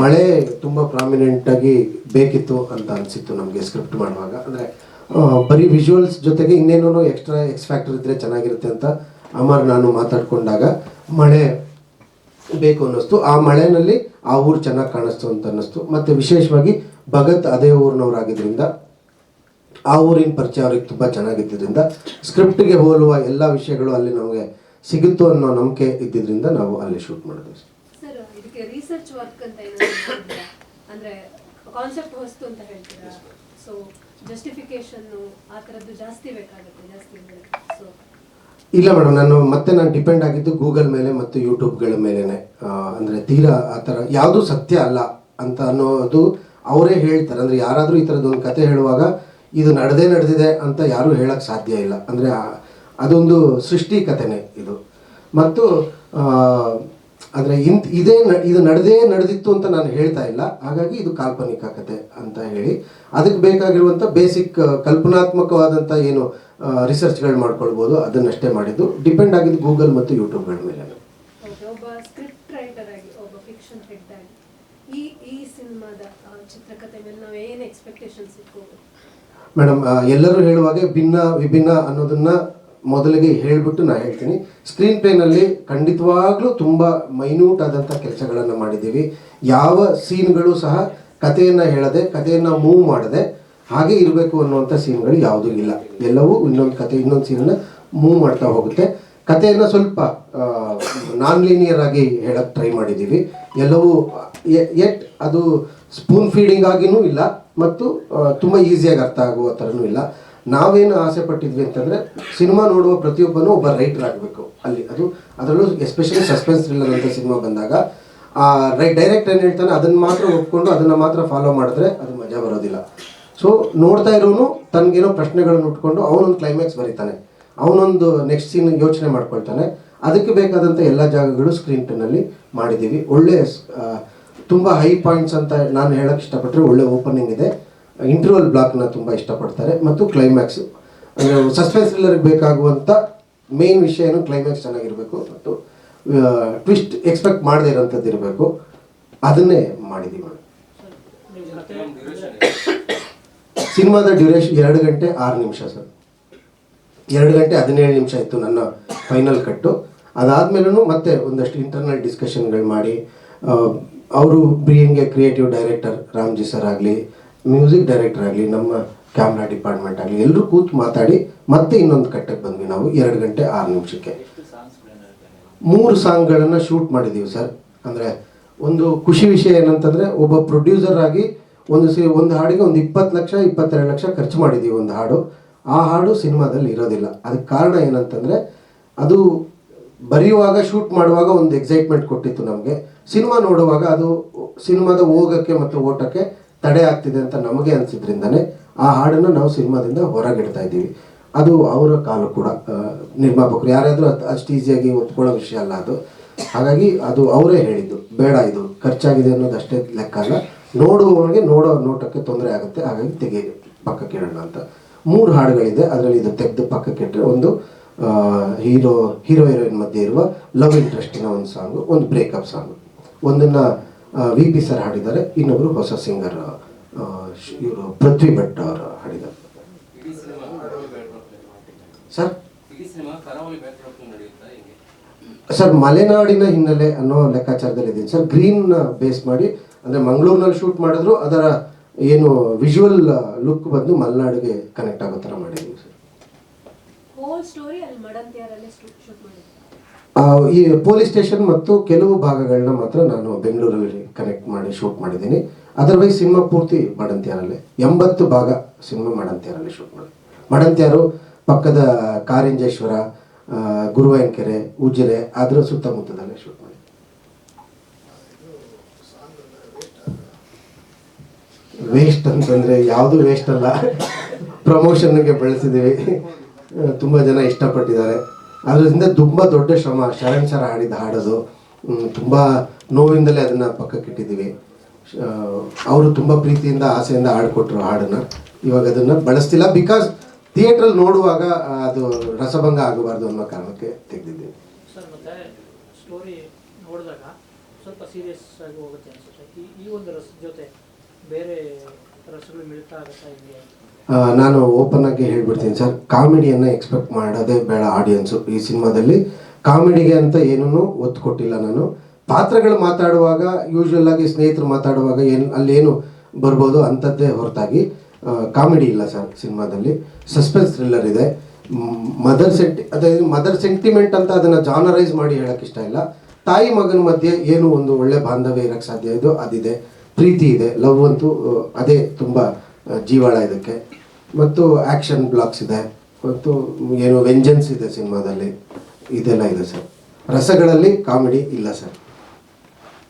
ಮಳೆ ತುಂಬ ಪ್ರಾಮಿನೆಂಟಾಗಿ ಬೇಕಿತ್ತು ಅಂತ ಅನಿಸಿತ್ತು ನಮಗೆ ಸ್ಕ್ರಿಪ್ಟ್ ಮಾಡುವಾಗ. ಅಂದರೆ ಬರೀ ವಿಜುವಲ್ಸ್ ಜೊತೆಗೆ ಇನ್ನೇನೋ ಎಕ್ಸ್ಟ್ರಾ ಎಕ್ಸ್ ಫ್ಯಾಕ್ಟರ್ ಇದ್ದರೆ ಚೆನ್ನಾಗಿರುತ್ತೆ ಅಂತ ಅಮರ್ ನಾನು ಮಾತಾಡ್ಕೊಂಡಾಗ ಮಳೆ ಬೇಕು ಅನ್ನಿಸ್ತು. ಆ ಮಳೆನಲ್ಲಿ ಆ ಊರು ಚೆನ್ನಾಗಿ ಕಾಣಿಸ್ತು ಅಂತ ಅನ್ನಿಸ್ತು. ಮತ್ತು ವಿಶೇಷವಾಗಿ ಭಗತ್ ಅದೇ ಊರಿನವರಾಗಿದ್ದರಿಂದ ಆ ಊರಿನ ಪರಿಚಯ ಅವ್ರಿಗೆ ತುಂಬ ಚೆನ್ನಾಗಿದ್ದರಿಂದ ಸ್ಕ್ರಿಪ್ಟ್ಗೆ ಹೋಲುವ ಎಲ್ಲ ವಿಷಯಗಳು ಅಲ್ಲಿ ನಮಗೆ ಸಿಗುತ್ತೋ ಅನ್ನೋ ನಂಬಿಕೆ ಇದ್ದಿದ್ದರಿಂದ ನಾವು ಅಲ್ಲಿ ಶೂಟ್ ಮಾಡಿದ್ವಿ. ಇದಕ್ಕೆ ರಿಸರ್ಚ್ ವರ್ಕ್ ಅಂತ? ಅಂದ್ರೆ ಕಾನ್ಸೆಪ್ಟ್ ಹೊಸ್ತು ಅಂತ ಹೇಳ್ತೀರಾ? ಸೊ ಜಸ್ಟಿಫಿಕೇಶನ್ ಆ ಥರದ್ದು ಜಾಸ್ತಿ ಬೇಕಾಗುತ್ತೆ, ಜಾಸ್ತಿ ಸೊ ಇಲ್ಲ ಮೇಡಮ್, ನಾನು ಮತ್ತೆ ನಾನು ಡಿಪೆಂಡ್ ಆಗಿದ್ದು ಗೂಗಲ್ ಮೇಲೆ ಮತ್ತು ಯೂಟ್ಯೂಬ್ಗಳ ಮೇಲೇನೆ. ಅಂದರೆ ತೀರಾ ಆ ಥರ ಯಾವುದು ಸತ್ಯ ಅಲ್ಲ ಅಂತ ಅನ್ನೋದು ಅವರೇ ಹೇಳ್ತಾರೆ. ಅಂದರೆ ಯಾರಾದರೂ ಈ ಥರದ್ದು ಒಂದು ಕತೆ ಹೇಳುವಾಗ ಇದು ನಡೆದೇ ನಡೆದಿದೆ ಅಂತ ಯಾರೂ ಹೇಳೋಕೆ ಸಾಧ್ಯ ಇಲ್ಲ. ಅಂದರೆ ಅದೊಂದು ಸೃಷ್ಟಿ ಕಥೆನೇ ಇದು. ಮತ್ತು ಆ, ಇಂತ ಇದೇ ಇದು ನಡೆದೇ ನಡೆದಿತ್ತು ಅಂತ ನಾನು ಹೇಳ್ತಾ ಇಲ್ಲ. ಹಾಗಾಗಿ ಇದು ಕಾಲ್ಪನಿಕ ಕತೆ ಅಂತ ಹೇಳಿ. ಅದಕ್ಕೆ ಬೇಕಾಗಿರುವಂಥ ಬೇಸಿಕ್ ಕಲ್ಪನಾತ್ಮಕವಾದಂಥ ಏನು ರಿಸರ್ಚ್ಗಳು ಮಾಡ್ಕೊಳ್ಬೋದು. ಅದನ್ನಷ್ಟೇ ಮಾಡಿದ್ದು. ಡಿಪೆಂಡ್ ಆಗಿದ್ದು ಗೂಗಲ್ ಮತ್ತು ಯೂಟ್ಯೂಬ್ಗಳ ಮೇಲೆ ಮೇಡಮ್ ಎಲ್ಲರೂ ಹೇಳುವಾಗೆ ಭಿನ್ನ ವಿಭಿನ್ನ ಅನ್ನೋದನ್ನ ಮೊದಲಿಗೆ ಹೇಳಿಬಿಟ್ಟು ನಾನು ಹೇಳ್ತೀನಿ. ಸ್ಕ್ರೀನ್ ಪ್ಲೇನಲ್ಲಿ ಖಂಡಿತವಾಗ್ಲೂ ತುಂಬ ಮೈನ್ಯೂಟ್ ಆದಂಥ ಕೆಲಸಗಳನ್ನು ಮಾಡಿದ್ದೀವಿ. ಯಾವ ಸೀನ್ಗಳು ಸಹ ಕಥೆಯನ್ನು ಹೇಳದೆ, ಕಥೆಯನ್ನು ಮೂವ್ ಮಾಡದೆ ಹಾಗೆ ಇರಬೇಕು ಅನ್ನುವಂಥ ಸೀನ್ಗಳು ಯಾವುದೂ ಇಲ್ಲ. ಎಲ್ಲವೂ ಇನ್ನೊಂದು ಕತೆ ಇನ್ನೊಂದು ಸೀನನ್ನು ಮೂವ್ ಮಾಡ್ತಾ ಹೋಗುತ್ತೆ. ಕಥೆಯನ್ನು ಸ್ವಲ್ಪ ನಾನ್ ಲೀನಿಯರ್ ಆಗಿ ಹೇಳಕ್ಕೆ ಟ್ರೈ ಮಾಡಿದ್ದೀವಿ. ಎಲ್ಲವೂ ಎಟ್ ಅದು ಸ್ಪೂನ್ ಫೀಡಿಂಗ್ ಆಗಿನೂ ಇಲ್ಲ, ಮತ್ತು ತುಂಬ ಈಸಿಯಾಗಿ ಅರ್ಥ ಆಗುವ ಥರನೂ ಇಲ್ಲ. ನಾವೇನು ಆಸೆ ಪಟ್ಟಿದ್ವಿ ಅಂತಂದರೆ ಸಿನಿಮಾ ನೋಡುವ ಪ್ರತಿಯೊಬ್ಬನೂ ಒಬ್ಬ ರೈಟರ್ ಆಗಬೇಕು. ಅಲ್ಲಿ ಅದು, ಅದರಲ್ಲೂ ಎಸ್ಪೆಷಲಿ ಸಸ್ಪೆನ್ಸ್ ಥ್ರಿಲ್ಲರ್ ಅಂತ ಸಿನಿಮಾ ಬಂದಾಗ ರೈಟ್ ಡೈರೆಕ್ಟ್ ಏನು ಹೇಳ್ತಾನೆ, ಅದನ್ನು ಮಾತ್ರ ಒಪ್ಕೊಂಡು ಅದನ್ನು ಮಾತ್ರ ಫಾಲೋ ಮಾಡಿದ್ರೆ ಅದು ಮಜಾ ಬರೋದಿಲ್ಲ. ಸೊ ನೋಡ್ತಾ ಇರೋನು ತನಗೇನೋ ಪ್ರಶ್ನೆಗಳನ್ನು ಉಟ್ಕೊಂಡು ಅವನೊಂದು ಕ್ಲೈಮ್ಯಾಕ್ಸ್ ಬರೀತಾನೆ. ಅವನೊಂದು ನೆಕ್ಸ್ಟ್ ಸೀನ್ ಯೋಚನೆ ಮಾಡ್ಕೊಳ್ತಾನೆ. ಅದಕ್ಕೆ ಬೇಕಾದಂಥ ಎಲ್ಲ ಜಾಗಗಳು ಸ್ಕ್ರೀನ್ ಟೆನ್ನಲ್ಲಿ ಮಾಡಿದ್ದೀವಿ. ಒಳ್ಳೆ ತುಂಬ ಹೈ ಪಾಯಿಂಟ್ಸ್ ಅಂತ ನಾನು ಹೇಳಕ್ಕೆ ಇಷ್ಟಪಟ್ಟರೆ ಒಳ್ಳೆ ಓಪನಿಂಗ್ ಇದೆ. ಇಂಟರ್ವಲ್ ಬ್ಲಾಕ್ನ ತುಂಬ ಇಷ್ಟಪಡ್ತಾರೆ. ಮತ್ತು ಕ್ಲೈಮ್ಯಾಕ್ಸ್ ಅಂದರೆ ಸಸ್ಪೆನ್ಸ್ ಥ್ರಿಲ್ಲರ್ಗೆ ಬೇಕಾಗುವಂಥ ಮೇನ್ ವಿಷಯ ಏನು ಕ್ಲೈಮ್ಯಾಕ್ಸ್ ಚೆನ್ನಾಗಿರಬೇಕು. ಮತ್ತು ಟ್ವಿಸ್ಟ್ ಎಕ್ಸ್ಪೆಕ್ಟ್ ಮಾಡದೇ ಇರೋಂಥದ್ದು ಇರಬೇಕು. ಅದನ್ನೇ ಮಾಡಿದ್ದೀವಿ ಮೇಡಮ್ ಸಿನಿಮಾದ ಡ್ಯೂರೇಷನ್ ಎರಡು ಗಂಟೆ ಆರು ನಿಮಿಷ ಸರ್. ಎರಡು ಗಂಟೆ ಹದಿನೇಳು ನಿಮಿಷ ಇತ್ತು ನನ್ನ ಫೈನಲ್ ಕಟ್ಟು ಅದಾದ್ಮೇಲೂ ಮತ್ತೆ ಒಂದಷ್ಟು ಇಂಟರ್ನಲ್ ಡಿಸ್ಕಷನ್ಗಳು ಮಾಡಿ ಅವರು ಬಿಎಂಗೆ ಕ್ರಿಯೇಟಿವ್ ಡೈರೆಕ್ಟರ್ ರಾಮ್ಜಿ ಸರ್ ಆಗಲಿ ಮ್ಯೂಸಿಕ್ ಡೈರೆಕ್ಟರ್ ಆಗಲಿ, ನಮ್ಮ ಕ್ಯಾಮ್ರಾ ಡಿಪಾರ್ಟ್ಮೆಂಟ್ ಆಗಲಿ ಎಲ್ಲರೂ ಕೂತು ಮಾತಾಡಿ, ಮತ್ತೆ ಇನ್ನೊಂದು ಕಟ್ಟಕ್ಕೆ ಬಂದ್ವಿ ನಾವು, ಎರಡು ಗಂಟೆ ಆರು ನಿಮಿಷಕ್ಕೆ. ಮೂರು ಸಾಂಗ್ಗಳನ್ನು ಶೂಟ್ ಮಾಡಿದ್ದೀವಿ ಸರ್. ಅಂದರೆ ಒಂದು ಖುಷಿ ವಿಷಯ ಏನಂತಂದರೆ, ಒಬ್ಬ ಪ್ರೊಡ್ಯೂಸರ್ ಆಗಿ ಒಂದು ಸಿ, ಒಂದು ಹಾಡಿಗೆ ಒಂದು ಇಪ್ಪತ್ತು ಲಕ್ಷ, ಇಪ್ಪತ್ತೆರಡು ಲಕ್ಷ ಖರ್ಚು ಮಾಡಿದ್ದೀವಿ ಒಂದು ಹಾಡು. ಆ ಹಾಡು ಸಿನಿಮಾದಲ್ಲಿ ಇರೋದಿಲ್ಲ. ಅದಕ್ಕೆ ಕಾರಣ ಏನಂತಂದರೆ, ಅದು ಬರೆಯುವಾಗ, ಶೂಟ್ ಮಾಡುವಾಗ ಒಂದು ಎಕ್ಸೈಟ್ಮೆಂಟ್ ಕೊಟ್ಟಿತ್ತು ನಮಗೆ. ಸಿನಿಮಾ ನೋಡುವಾಗ ಅದು ಸಿನಿಮಾದ ಹೋಗೋಕ್ಕೆ ಮತ್ತು ಓಟಕ್ಕೆ ತಡೆ ಆಗ್ತಿದೆ ಅಂತ ನಮಗೆ ಅನಿಸಿದ್ರಿಂದನೇ ಆ ಹಾಡನ್ನು ನಾವು ಸಿನಿಮಾದಿಂದ ಹೊರಗಿಡ್ತಾ ಇದ್ದೀವಿ. ಅದು ಅವರ ಕಾಲು ಕೂಡ ನಿರ್ಮಾಪಕರು ಯಾರಾದರೂ ಅಷ್ಟು ಈಸಿಯಾಗಿ ಒಪ್ಕೊಳ್ಳೋ ವಿಷಯ ಅಲ್ಲ ಅದು. ಹಾಗಾಗಿ ಅದು ಅವರೇ ಹೇಳಿದ್ದು, ಬೇಡ ಇದು, ಖರ್ಚಾಗಿದೆ ಅನ್ನೋದು ಅಷ್ಟೇ ಲೆಕ್ಕ ಅಲ್ಲ. ನೋಡುವವನಿಗೆ ನೋಡೋ ನೋಟಕ್ಕೆ ತೊಂದರೆ ಆಗುತ್ತೆ, ಹಾಗಾಗಿ ತೆಗೆ ಪಕ್ಕಕ್ಕೆ ಇಡೋಣ ಅಂತ. ಮೂರು ಹಾಡುಗಳಿದೆ, ಅದರಲ್ಲಿ ಇದು ತೆಗೆದು ಪಕ್ಕಕ್ಕೆ ಇಟ್ಟರೆ ಒಂದು ಹೀರೋ ಹೀರೋ ಹೀರೋಯಿನ್ ಮಧ್ಯೆ ಇರುವ ಲವ್ ಇಂಟ್ರೆಸ್ಟಿನ ಒಂದು ಸಾಂಗು, ಒಂದು ಬ್ರೇಕಪ್ ಸಾಂಗು. ಒಂದನ್ನು ವಿ ಪಿ ಸರ್ ಹಾಡಿದ್ದಾರೆ. ಇನ್ನೊಬ್ಬರು ಹೊಸ ಸಿಂಗರ್ ಇವರು ಪೃಥ್ವಿ ಭಟ್ ಅವರು ಹಾಡಿದ್ದಾರೆ. ಸರ್ ಸರ್ ಮಲೆನಾಡಿನ ಹಿನ್ನೆಲೆ ಅನ್ನೋ ಲೆಕ್ಕಾಚಾರದಲ್ಲಿ ಇದ್ದೀನಿ. ಸರ್ ಗ್ರೀನ್ ಬೇಸ್ ಮಾಡಿ, ಅಂದರೆ ಮಂಗಳೂರಿನಲ್ಲಿ ಶೂಟ್ ಮಾಡಿದ್ರು, ಅದರ ಏನು ವಿಜುವಲ್ ಲುಕ್ ಬಂದು ಮಲೆನಾಡಿಗೆ ಕನೆಕ್ಟ್ ಆಗೋ ಥರ ಮಾಡಿದ್ದೀವಿ ಸರ್ ಈ ಪೊಲೀಸ್ ಸ್ಟೇಷನ್ ಮತ್ತು ಕೆಲವು ಭಾಗಗಳನ್ನ ಮಾತ್ರ ನಾನು ಬೆಂಗಳೂರಲ್ಲಿ ಕನೆಕ್ಟ್ ಮಾಡಿ ಶೂಟ್ ಮಾಡಿದ್ದೀನಿ. ಅದರ್ವೈಸ್ ಸಿನಿಮಾ ಪೂರ್ತಿ ಮಡಂತ್ಯಾರಲ್ಲೇ. ಎಂಬತ್ತು ಭಾಗ ಸಿನಿಮಾ ಮಾಡಂತ್ಯಾರಲ್ಲಿ ಶೂಟ್ ಮಾಡಿ ಮಡಂತ್ಯಾರು ಪಕ್ಕದ ಕಾರಿಂಜೇಶ್ವರ ಗುರುವಾಯಂಕೆರೆ ಉಜಿರೆ ಅದರ ಸುತ್ತಮುತ್ತದಲ್ಲೇ ಶೂಟ್ ಮಾಡಿ. ವೇಸ್ಟ್ ಅಂತಂದರೆ ಯಾವುದು ವೇಸ್ಟ್ ಅಲ್ಲ. ಪ್ರಮೋಷನ್ಗೆ ಬಳಸಿದೀವಿ ತುಂಬ ಜನ ಇಷ್ಟಪಟ್ಟಿದ್ದಾರೆ. ಅದರಿಂದ ತುಂಬ ದೊಡ್ಡ ಶ್ರಮ. ಶರಣ್ ಸರ್ ಹಾಡಿದ ಹಾಡೋದು ತುಂಬ ನೋವಿಂದಲೇ ಅದನ್ನು ಪಕ್ಕಕ್ಕಿಟ್ಟಿದ್ದೀವಿ. ಅವರು ತುಂಬ ಪ್ರೀತಿಯಿಂದ ಆಸೆಯಿಂದ ಹಾಡ್ಕೊಟ್ರು ಹಾಡನ್ನು. ಇವಾಗ ಅದನ್ನು ಬಳಸ್ತಿಲ್ಲ. ಬಿಕಾಸ್ ಥಿಯೇಟ್ರಲ್ಲಿ ನೋಡುವಾಗ ಅದು ರಸಭಂಗ ಆಗಬಾರ್ದು ಅನ್ನೋ ಕಾರಣಕ್ಕೆ ತೆಗೆದಿದ್ದೀವಿ. ಸ್ವಲ್ಪ ಸೀರಿಯಸ್ ಆಗಿ ಹೋಗುತ್ತೆ ಅನ್ಸುತ್ತೆ. ಈ ಒಂದು ರಸ ಜೊತೆ ಬೇರೆ ರಸಗಳು ಮಿಳಿತಾ ಆಗುತ್ತಾ ಆ, ನಾನು ಓಪನ್ ಆಗಿ ಹೇಳ್ಬಿಡ್ತೀನಿ ಸರ್. ಕಾಮಿಡಿಯನ್ನು ಎಕ್ಸ್ಪೆಕ್ಟ್ ಮಾಡೋದೇ ಬೇಡ ಆಡಿಯನ್ಸು ಈ ಸಿನಿಮಾದಲ್ಲಿ ಕಾಮಿಡಿಗೆ ಅಂತ ಏನೂ ಒತ್ತು ಕೊಟ್ಟಿಲ್ಲ ನಾನು. ಪಾತ್ರಗಳು ಮಾತಾಡುವಾಗ ಯೂಶ್ವಲ್ ಆಗಿ ಸ್ನೇಹಿತರು ಮಾತಾಡುವಾಗ ಏನು, ಅಲ್ಲೇನು ಬರ್ಬೋದು ಅಂಥದ್ದೇ ಹೊರತಾಗಿ ಕಾಮಿಡಿ ಇಲ್ಲ ಸರ್ ಸಿನಿಮಾದಲ್ಲಿ. ಸಸ್ಪೆನ್ಸ್ ಥ್ರಿಲ್ಲರ್ ಇದೆ. ಮದರ್ ಸೆಂಟಿ ಅದೇ ಮದರ್ ಸೆಂಟಿಮೆಂಟ್ ಅಂತ ಅದನ್ನು ಜಾನರೈಸ್ ಮಾಡಿ ಹೇಳಕ್ಕೆ ಇಷ್ಟ ಇಲ್ಲ. ತಾಯಿ ಮಗನ ಮಧ್ಯೆ ಏನು ಒಂದು ಒಳ್ಳೆ ಬಾಂಧವ್ಯ ಇರೋಕ್ಕೆ ಸಾಧ್ಯ ಇದೆಯೋ ಅದಿದೆ. ಪ್ರೀತಿ ಇದೆ. ಲವ್ ಅಂತೂ ಅದೇ ತುಂಬ ಜೀವಾಳ ಇದಕ್ಕೆ. ಮತ್ತು ಆ್ಯಕ್ಷನ್ ಬ್ಲಾಕ್ಸ್ ಇದೆ. ಮತ್ತು ಏನು ವೆಂಜನ್ಸ್ ಇದೆ ಸಿನಿಮಾದಲ್ಲಿ. ಇದೆಲ್ಲ ಇದೆ ಸರ್. ರಸಗಳಲ್ಲಿ ಕಾಮಿಡಿ ಇಲ್ಲ ಸರ್.